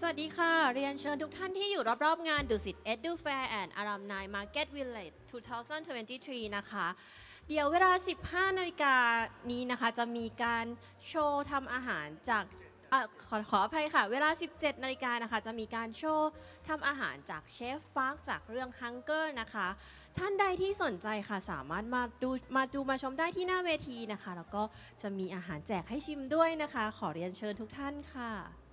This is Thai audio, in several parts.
สวัสดีค่ะ เรียนเชิญทุกท่านที่อยู่รอบๆงานดุสิต Edu Fair and Alumni Market Village 2023 นะคะ เดี๋ยวเวลา 15 นาฬิกานี้นะคะ จะมีการโชว์ทำอาหารจากอขอขออภัยค่ะ เวลา 17 นาฬิกานะคะ จะมีการโชว์ทำอาหารจากเชฟปาร์คจากเรื่อง Hunger นะคะ ท่านใดที่สนใจค่ะ สามารถมาดูมาดูมาชมได้ที่หน้าเวทีนะคะ แล้วก็จะมีอาหารแจกให้ชิมด้วยนะคะ ขอเรียนเชิญทุกท่านค่ะ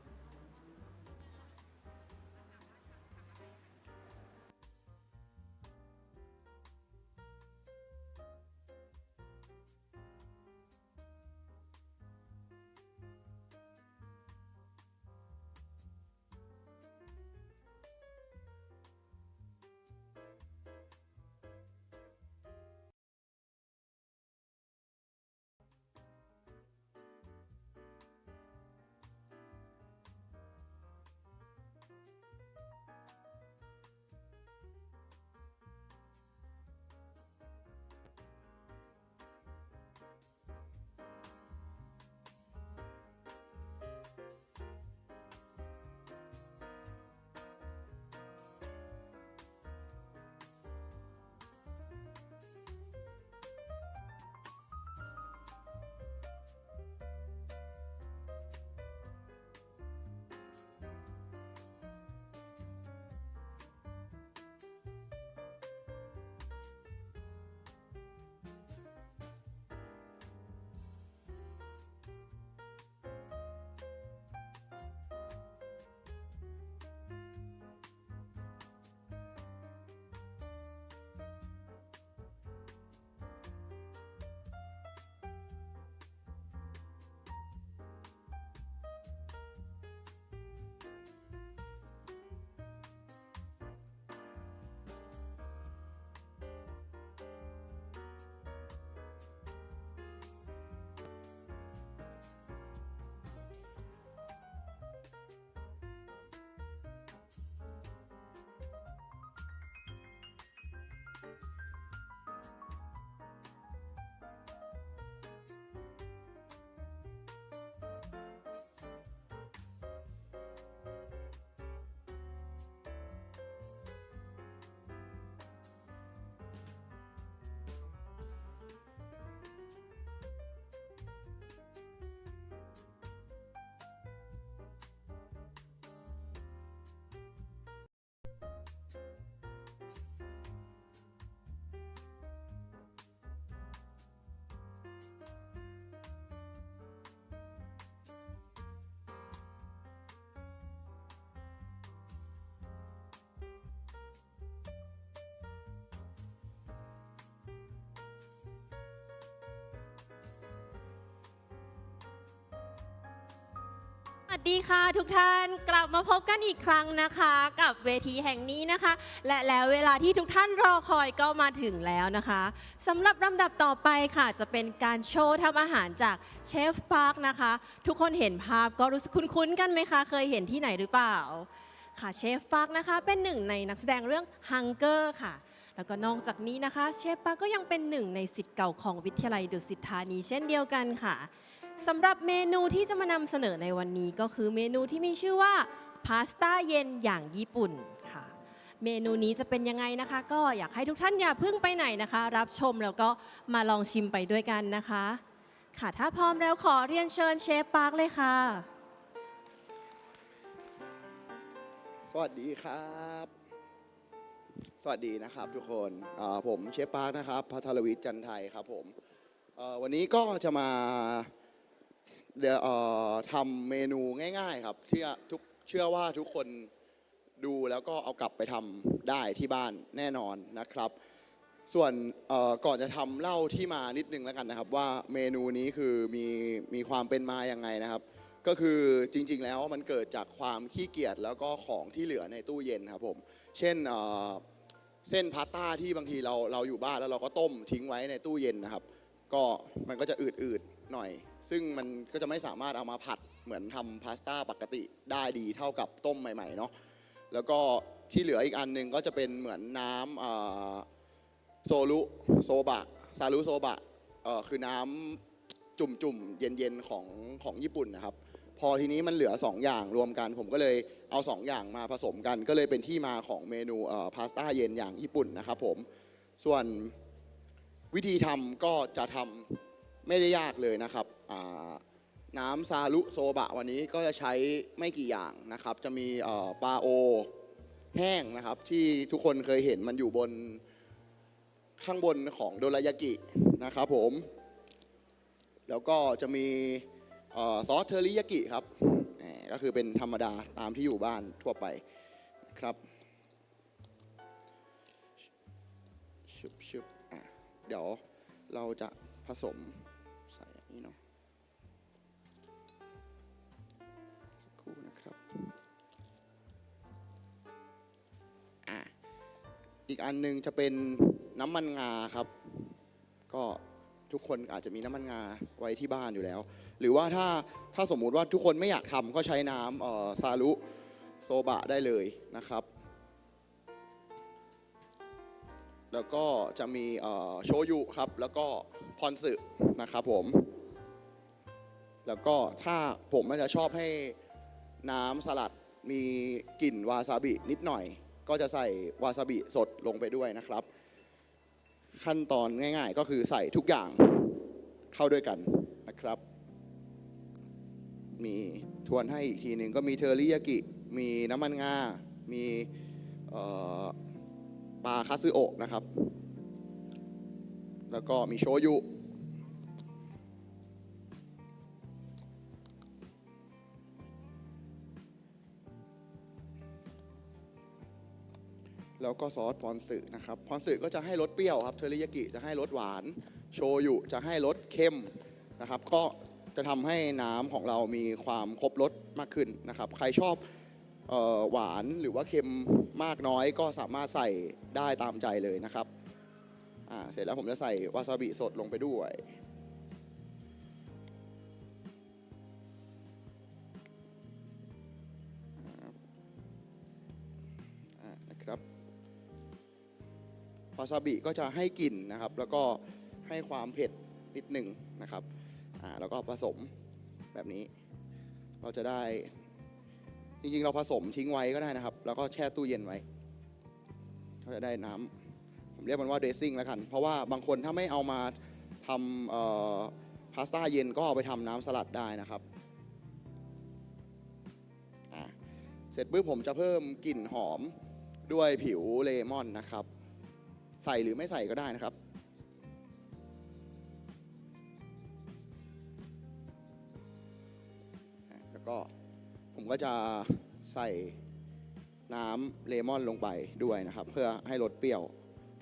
สวัสดีค่ะทุกท่านกลับมาพบกันอีกครั้งนะคะ กับเวทีแห่งนี้นะคะ และแล้วเวลาที่ทุกท่านรอคอยก็มาถึงแล้วนะคะสำหรับลำดับต่อไปค่ะ จะเป็นการโชว์ทำอาหารจากเชฟปาร์คนะคะ ทุกคนเห็นภาพก็รู้สึกคุ้นๆกันไหมคะ เคยเห็นที่ไหนหรือเปล่า ค่ะเชฟปาร์คนะคะเป็นหนึ่งในนักแสดงเรื่อง Hunger ค่ะ แล้วก็นอกจากนี้นะคะเชฟปาร์คก็ยังเป็นหนึ่งในสิทธิ์เก่าของวิทยาลัยดุสิตธานีเช่นเดียวกันค่ะ สำหรับเมนูที่จะมานำเสนอในวันนี้ก็คือเมนูที่มีชื่อว่าพาสต้าเย็นอย่างญี่ปุ่นค่ะ เมนูนี้จะเป็นยังไงนะคะ ก็อยากให้ทุกท่านอย่าเพิ่งไปไหนนะคะ รับชมแล้วก็มาลองชิมไปด้วยกันนะคะ ค่ะถ้าพร้อมแล้วขอเรียนเชิญเชฟปาร์คเลยค่ะ สวัสดีครับ สวัสดีนะครับทุกคนอ่าผมเชฟปาร์คนะครับพัทรวิทย์จันไทยครับผมเอ่อวันนี้ก็จะมา เดี๋ยวเอ่อทำเมนูง่าย ๆ ครับที่ทุกเชื่อว่าทุกคนดูแล้วก็เอากลับไปทำได้ที่บ้านแน่นอนนะครับ ส่วนเอ่อก่อนจะทำเล่าที่มานิดนึงแล้วกันนะครับ ว่าเมนูนี้คือมีมีความเป็นมาอย่างไงนะครับ ก็คือจริง ๆ แล้วมันเกิดจากความขี้เกียจแล้วก็ของที่เหลือในตู้เย็นครับผมเช่นเอ่อเส้นพาสต้าที่บางทีเราเราอยู่บ้านแล้วเราก็ต้มทิ้งไว้ในตู้เย็นนะครับ ก็มันก็จะอืดๆหน่อย ซึ่งมันก็จะไม่สามารถเอามาผัดเหมือนทำพาสต้าปกติได้ดีเท่ากับต้มใหม่ๆเนาะแล้วก็ที่เหลืออีกอันหนึงก็จะเป็นเหมือนน้ำโซลุโซบะซารุโซบะคือน้ำจุ่มๆเย็นๆของของญี่ปุ่นนะครับ พอทีนี้มันเหลือ 2 อย่างรวมกัน ผมก็เลยเอา 2 อย่างมาผสมกัน ก็เลยเป็นที่มาของเมนูพาสต้าเย็นอย่างญี่ปุ่นนะครับผมส่วนวิธีทำก็จะทำไม่ได้ยากเลยนะครับ น้ำซาลุโซบะวันนี้ก็จะใช้ไม่กี่อย่างนะครับ จะมีปลาโอแห้งนะครับ ที่ทุกคนเคยเห็นมันอยู่บนข้างบนของโดรายากินะครับผม แล้วก็จะมีอซอสเทอริยากิครับก็คือเป็นธรรมดาตามที่อยู่บ้านทั่วไปครับชุบชุบเดี๋ยวเราจะผสม อีกอันหนึงจะเป็นน้ำมันงาครับ ก็ทุกคนอาจจะมีน้ำมันงาไว้ที่บ้านอยู่แล้ว หรือว่าถ้าถ้าสมมุติว่าทุกคนไม่อยากทำก็ใช้น้ำซาลุโซบะได้เลยนะครับ แล้วก็จะมีโชยุครับ แล้วก็พอนสึนะครับผม แล้วก็ถ้าผมมันจะชอบให้น้ำสลัดมีกลิ่นวาซาบินิดหน่อย ก็จะใส่วาซาบิสดลงไปด้วยนะครับ ขั้นตอนง่าย ๆ ก็คือใส่ทุกอย่างเข้าด้วยกันนะครับ มีทวนให้อีกทีหนึ่งก็มีเทอริยากิ มีน้ำมันงา มีปลาคาซึโอะนะครับ แล้วก็มีโชยุ แล้วก็ซอสพรสึนะครับพรสึก็จะให้รสเปรี้ยวครับเทอริยากิจะให้รสหวาน โชยุจะให้รสเค็มนะครับ ก็จะทำให้น้ำของเรามีความครบรสมากขึ้นนะครับ ใครชอบออหวานหรือว่าเค็มมากน้อยก็สามารถใส่ได้ตามใจเลยนะครับเสร็จแล้วผมจะใส่วาซาบิสดลงไปด้วยาซาบิก็จะให้กลิ่นนะครับ แล้วก็ให้ความเผ็ดนิดหนึ่งนะครับอ่าแล้วก็ผสมแบบนี้ เราจะได้จริงๆ เราผสมทิ้งไว้ก็ได้นะครับ แล้วก็แช่ตู้เย็นไว้ก็จะได้น้ำผมเรียกมันว่าเดซซิ่งแล้วกัน เพราะว่าบางคนถ้าไม่เอามาทำพาสต้าเย็นก็เอาไปทำน้ำสลัดได้นะครับเสร็จปุ๊บผมจะเพิ่มกลิ่นหอมด้วยผิวเลมอนนะครับ ใส่หรือไม่ใส่ก็ได้นะครับ แล้วก็ผมก็จะใส่น้ำเลมอนลงไปด้วยนะครับ เพื่อให้รสเปรี้ยว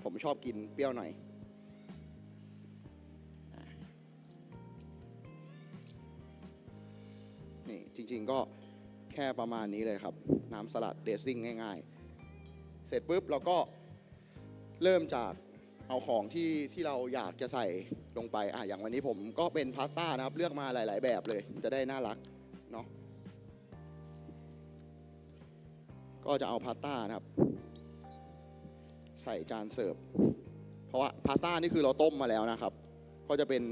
ผมชอบกินเปรี้ยวหน่อยนี่จริงๆก็แค่ประมาณนี้เลยครับ น้ำสลัดเดซซิ่งง่าย ๆ เสร็จปุ๊บเราก็ เริ่มจากเอาของที่ที่เราอยากจะใส่ลงไปอะอย่างวันนี้ผมก็เป็นพาสต้านะครับ เลือกมาหลาย ๆ แบบเลย จะได้น่ารักเนาะก็จะเอาพาสต้านะครับ ใส่จานเสิร์ฟเพราะว่าพาสต้านี่คือเราต้มมาแล้วนะครับ ก็จะเป็น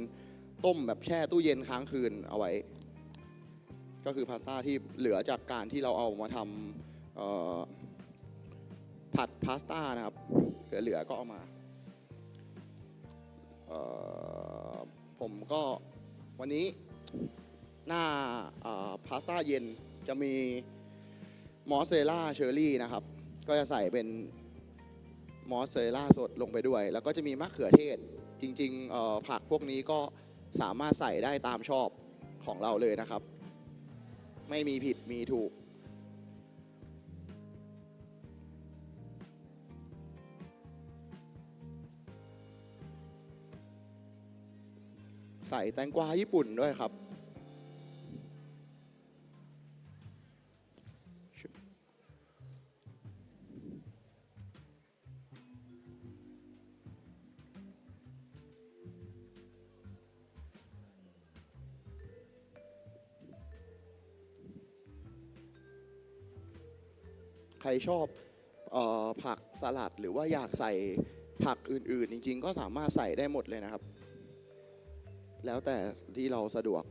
ต้มแบบแช่ตู้เย็นค้างคืนเอาไว้ ก็คือพาสต้าที่เหลือจากการที่เราเอามาทำผัดพาสต้านะครับ เหลือๆก็เอามาผมก็วันนี้หน้าพาสต้าเย็นจะมีมอสเซรลล่าเชอร์รี่นะครับ ก็จะใส่เป็นมอสเซรลล่าสดลงไปด้วย แล้วก็จะมีมะเขือเทศ จริงๆผักพวกนี้ก็สามารถใส่ได้ตามชอบของเราเลยนะครับ ไม่มีผิดมีถูก ใส่แตงกวาญี่ปุ่นด้วยครับ ใครชอบออผักสลัดหรือว่าอยากใส่ผักอื่นๆ จริงๆ ก็สามารถใส่ได้หมดเลยนะครับ แล้วแต่ที่เราสะดวก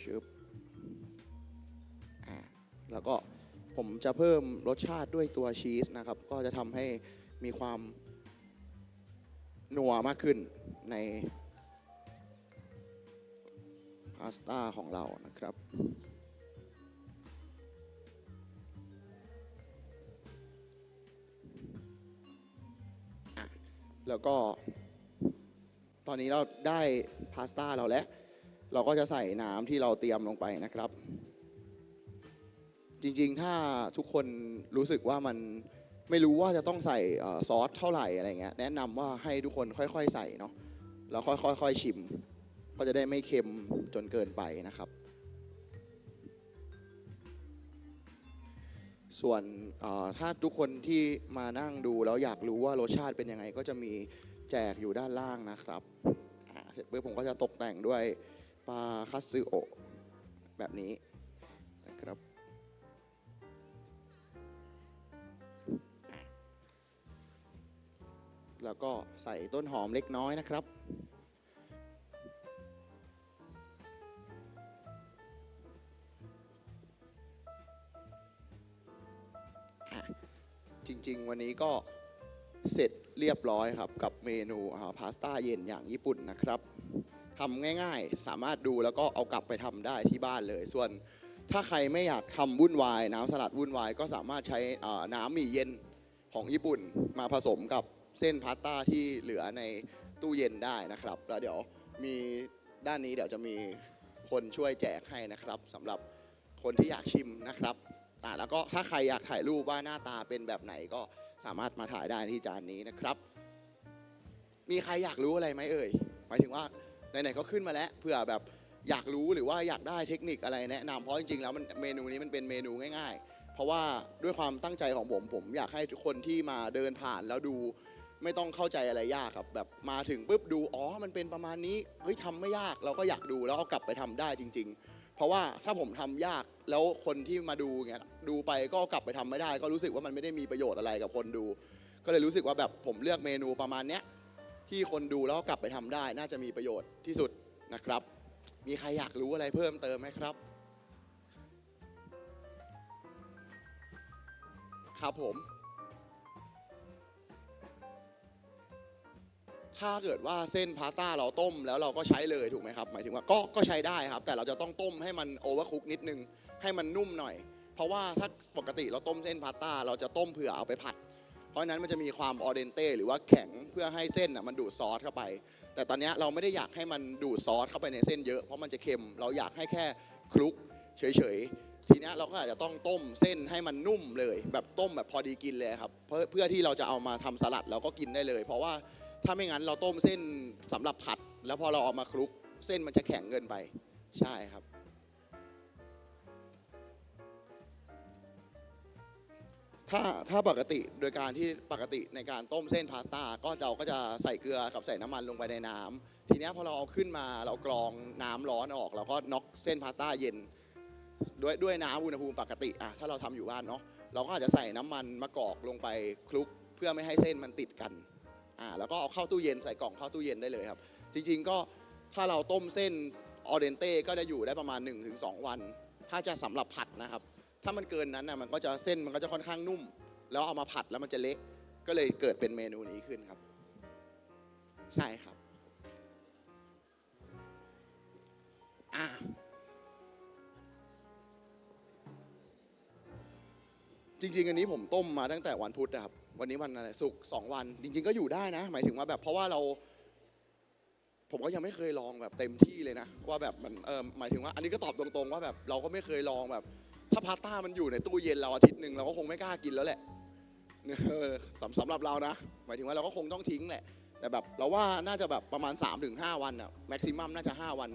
ชึบอ่แล้วก็ผมจะเพิ่มรสชาติด้วยตัวชีสนะครับ ก็จะทำให้มีความหนัวมากขึ้นในพาสต้าของเรานะครับ แล้วก็ ตอนนี้เราได้พาสต้าเราแล้ว เราก็จะใส่น้ำที่เราเตรียมลงไปนะครับ จริงๆ ถ้าทุกคนรู้สึกว่ามันไม่รู้ว่าจะต้องใส่ซอสเท่าไหร่อะไรเงี้ย แนะนำว่าให้ทุกคนค่อยๆ ใส่เนาะ แล้วค่อยๆชิม ก็จะได้ไม่เค็มจนเกินไปนะครับ ส่วนเอ่อถ้าทุกคนที่มานั่งดูแล้วอยากรู้ว่ารสชาติเป็นยังไง ก็จะมีแจกอยู่ด้านล่างนะครับอ่าเสร็จปุ๊บผมก็จะตกแต่งด้วยปลาคัตสึโอะแบบนี้นะครับแล้วก็ใส่ต้นหอมเล็กน้อยนะครับ ริง ๆ วันนี้ก็เสร็จเรียบร้อยครับกับเมนูาพาสต้าเย็นอย่างญี่ปุ่นนะครับทำง่ายๆ สามารถดูแล้วก็เอากลับไปทำได้ที่บ้านเลย ส่วนถ้าใครไม่อยากทำวุ่นวาย น้ำสลัดวุ่นวายก็สามารถใช้น้ำหมี่เย็นของญี่ปุ่นมาผสมกับเส้นพาสต้าที่เหลือในตู้เย็นได้นะครับ แล้วเดี๋ยวมีด้านนี้เดี๋ยวจะมีคนช่วยแจกให้นะครับสำหรับคนที่อยากชิมนะครับ อ่าแล้วก็ถ้าใครอยากถ่ายรูปว่าหน้าตาเป็นแบบไหนก็สามารถมาถ่ายได้ที่จานนี้นะครับ มีใครอยากรู้อะไรไหมเอ่ยหมายถึงว่าไหนๆก็ขึ้นมาแล้วเผื่อแบบอยากรู้หรือว่าอยากได้เทคนิคอะไรแนะนำเพราะจริงๆแล้วมันเมนูนี้มันเป็นเมนูง่าย ๆ เพราะว่าด้วยความตั้งใจของผมผมอยากให้ทุกคนที่มาเดินผ่านแล้วดูไม่ต้องเข้าใจอะไรยากครับ แบบมาถึงปุ๊บดูอ๋อมันเป็นประมาณนี้เฮ้ยทำไม่ยากเราก็อยากดูแล้วเอากลับไปทำได้จริง ๆ เพราะว่าถ้าผมทำยาก แล้วคนที่มาดูเงี้ยดูไปก็กลับไปทำไม่ได้ ก็รู้สึกว่ามันไม่ได้มีประโยชน์อะไรกับคนดู ก็เลยรู้สึกว่าแบบผมเลือกเมนูประมาณเนี้ยที่คนดูแล้วก็กลับไปทำได้ น่าจะมีประโยชน์ที่สุดนะครับ มีใครอยากรู้อะไรเพิ่มเติมไหมครับ ครับผม ถ้าเกิดว่าเส้นพาสต้าเราต้มแล้วเราก็ใช้เลยถูกไหมครับ หมายถึงว่าก็ก็ใช้ได้ครับ แต่เราจะต้องต้มให้มันโอเวอร์คุกนิดนึง ให้มันนุ่มหน่อย เพราะว่าถ้าปกติเราต้มเส้นพาสต้าเราจะต้มเผื่อเอาไปผัด เพราะฉะนั้นมันจะมีความออเดนเต้หรือว่าแข็งเพื่อให้เส้นน่ะมันดูดซอสเข้าไป แต่ตอนนี้เราไม่ได้อยากให้มันดูดซอสเข้าไปในเส้นเยอะเพราะมันจะเค็มเราอยากให้แค่คลุกเฉยๆ ทีนี้เราก็อาจจะต้องต้มเส้นให้มันนุ่มเลย แบบต้มแบบพอดีกินเลยครับเพื่อเพื่อที่เราจะเอามาทำสลัดเราก็กินได้เลย เพราะว่าถ้าไม่งั้นเราต้มเส้นสำหรับผัด แล้วพอเราเอามาคลุกเส้นมันจะแข็งเกินไป ใช่ครับ ถ้าถ้าปกติโดยการที่ปกติในการต้มเส้นพาสต้าก็เราก็จะใส่เกลือกับใส่น้ำมันลงไปในน้ำทีเนี้ยพอเราเอาขึ้นมาเรากรองน้ำร้อนออกเราก็น็อกเส้นพาสต้าเย็น ด้วยด้วยน้ำอุณหภูมิปกติอะถ้าเราทำอยู่บ้านเนาะเราก็อาจจะใส่น้ำมันมะกอกลงไปคลุกเพื่อไม่ให้เส้นมันติดกันอ่าแล้วก็เอาเข้าตู้เย็นใส่กล่องเข้าตู้เย็นได้เลยครับ จริงๆก็ถ้าเราต้มเส้นออเดนเต้ก็จะอยู่ได้ประมาณ 1-2 วัน ถ้าจะสำหรับผัดนะครับ ถ้ามันเกินนั้นนะมันก็จะเส้นมันก็จะค่อนข้างนุ่ม แล้วเอามาผัดแล้วมันจะเละก็เลยเกิดเป็นเมนูนี้ขึ้นครับ ใช่ครับอะจริงๆ อันนี้ผมต้มมาตั้งแต่วันพุธนะครับ วันนี้วันอะไรศุกร์สองวัน จริง ๆ ก็อยู่ได้นะ หมายถึงว่าแบบเพราะว่าเรา ผมก็ยังไม่เคยลองแบบเต็มที่เลยนะ ว่าแบบมันเออหมายถึงว่า อันนี้ก็ตอบตรงๆ ว่าแบบเราก็ไม่เคยลองแบบ ถ้าพาสต้ามันอยู่ในตู้เย็นเราอาทิตย์หนึ่งเราก็คงไม่กล้ากินแล้วแหละสำสำหรับเรานะ หมายถึงว่าเราก็คงต้องทิ้งแหละ แต่แบบเราว่าน่าจะแบบประมาณ 3-5 วันอะแม็กซิมัมน่าจะ 5 วัน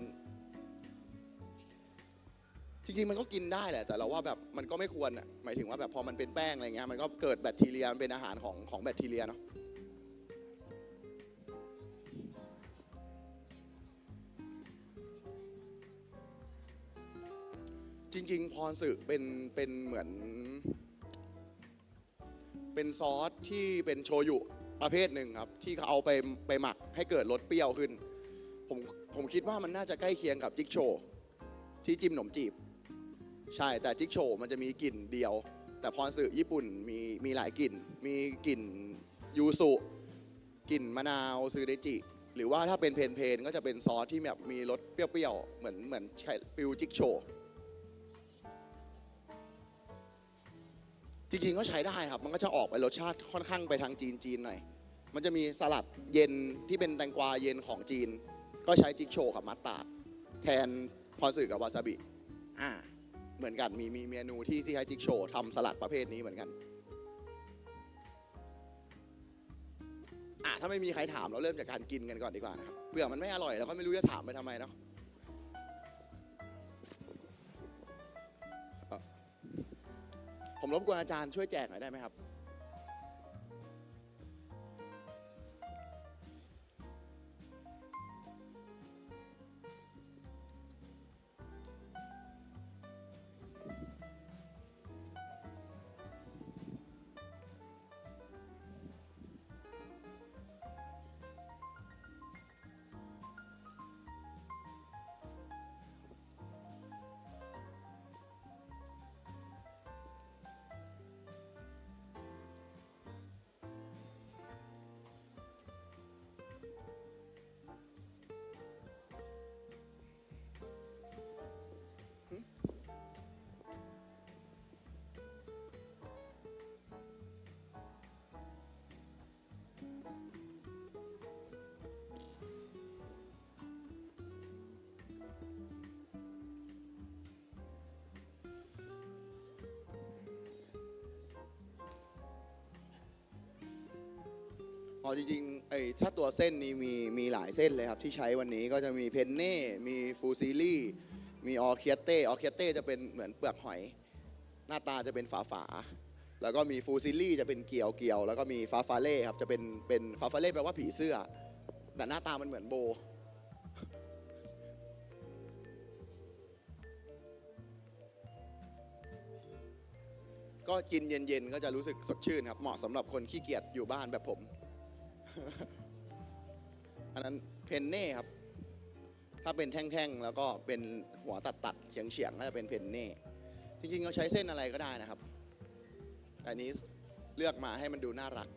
จริงๆมันก็กินได้แหละ แต่เราว่าแบบมันก็ไม่ควรอะหมายถึงว่าแบบพอมันเป็นแป้งอะไรเงี้ยมันก็เกิดแบคทีเรียมันเป็นอาหารของของแบคทีเรียเนาะ จริง ๆ พรสึเป็นเป็นเหมือน เป็นซอสที่เป็นโชยุประเภทหนึ่งครับ ที่เขาเอาไปไปหมักให้เกิดรสเปรี้ยวขึ้น ผมผมคิดว่ามันน่าจะใกล้เคียงกับจิ๊กโชที่จิ้มขนมจีบ ใช่แต่จิ๊กโฉวมันจะมีกลิ่นเดียว แต่พรสึญี่ปุ่นมีมีหลายกลิ่น มีกลิ่นยูสุกลิ่นมะนาวซูเดจิ หรือว่าถ้าเป็นเพนเพนก็จะเป็นซอสที่แบบมีรสเปรี้ยวๆเหมือนเหมือนฟิลจิ๊กโฉ จริงๆก็ใช้ได้ครับ มันก็จะออกไปรสชาติค่อนข้างไปทางจีนๆหน่อย มันจะมีสลัดเย็นที่เป็นแตงกวาเย็นของจีน ก็ใช้จิ๊กโชกับมัสตาร์ดแทนพรสึกับวาซาบิ อ่า เหมือนกัน มีมีเมนูที่ที่ใช้จิ๊กโชทำสลัดประเภทนี้เหมือนกัน อะถ้าไม่มีใครถามเราเริ่มจากการกินกันก่อนดีกว่านะครับ เผื่อมันไม่อร่อยแล้วก็ไม่รู้จะถามไปทำไมเนาะ ผมรบกวนอาจารย์ช่วยแจกหน่อยได้ไหมครับ จริงๆไอ้ถ้าตัวเส้นนี้มีมีหลายเส้นเลยครับ ที่ใช้วันนี้ก็จะมีเพนเน่ มีฟูซิลี่ มีออเคียเต้ ออเคียเต้จะเป็นเหมือนเปลือกหอย หน้าตาจะเป็นฝาฝา แล้วก็มีฟูซิลี่จะเป็นเกียวเกียว แล้วก็มีฟาฟาเล่ครับจะเป็นเป็นฟาฟาเล่แปลว่าผีเสื้อ แต่หน้าตามันเหมือนโบ ก็กินเย็นๆ ก็จะรู้สึกสดชื่นครับ เหมาะสำหรับคนขี้เกียจอยู่บ้านแบบผม อันนั้นเพนเน่ครับ ถ้าเป็นแท่งๆ แล้วก็เป็นหัวตัดๆเฉียงๆก็จะเป็นเพนเน่ จริงๆเราใช้เส้นอะไรก็ได้นะครับแต่อันนี้เลือกมาให้มันดูน่ารัก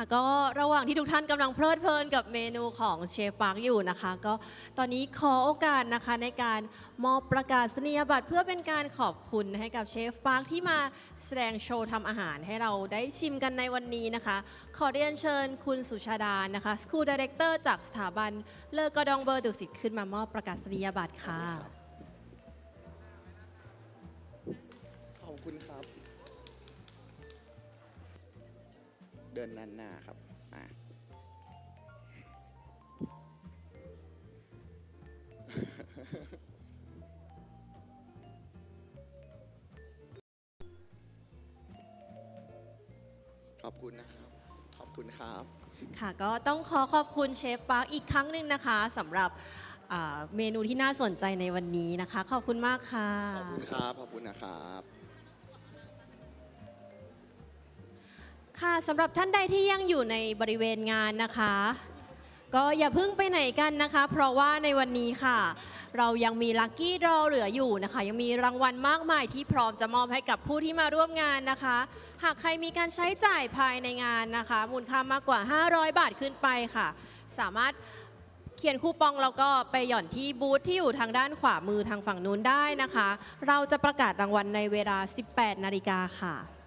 ค่ะก็ระหว่างที่ทุกท่านกำลังเพลิดเพลินกับเมนูของเชฟปาร์คอยู่นะคะ ก็ตอนนี้ขอโอกาสนะคะในการมอบประกาศนียบัตรเพื่อเป็นการขอบคุณให้กับเชฟปาร์คที่มาแสดงโชว์ทำอาหารให้เราได้ชิมกันในวันนี้นะคะ ขอเรียนเชิญคุณสุชาดานะคะ School Director จากสถาบันเลอกอดองเบอร์ดุสิตขึ้นมามอบประกาศนียบัตรค่ะ เดินนันหน้าครับอะขอบคุณนะครับ ขอบคุณครับ ค่ะก็ต้องขอขอบคุณเชฟปาร์คอีกครั้งหนึ่งนะคะสำหรับอ่าเมนูที่น่าสนใจในวันนี้นะคะ ขอบคุณมากค่ะ ขอบคุณครับ ขอบคุณนะครับ ค่ะสำหรับท่านใดที่ยังอยู่ในบริเวณงานนะคะ ก็อย่าเพิ่งไปไหนกันนะคะ เพราะว่าในวันนี้ค่ะ เรายังมีลัคกี้ดรอเหลืออยู่นะคะ ยังมีรางวัลมากมายที่พร้อมจะมอบให้กับผู้ที่มาร่วมงานนะคะ หากใครมีการใช้จ่ายภายในงานนะคะ มูลค่ามากกว่า 500 บาทขึ้นไปค่ะ สามารถเขียนคูปองแล้วก็ไปหย่อนที่บูธที่อยู่ทางด้านขวามือทางฝั่งนู้นได้นะคะ เราจะประกาศรางวัลในเวลา 18 นาฬิกาค่ะ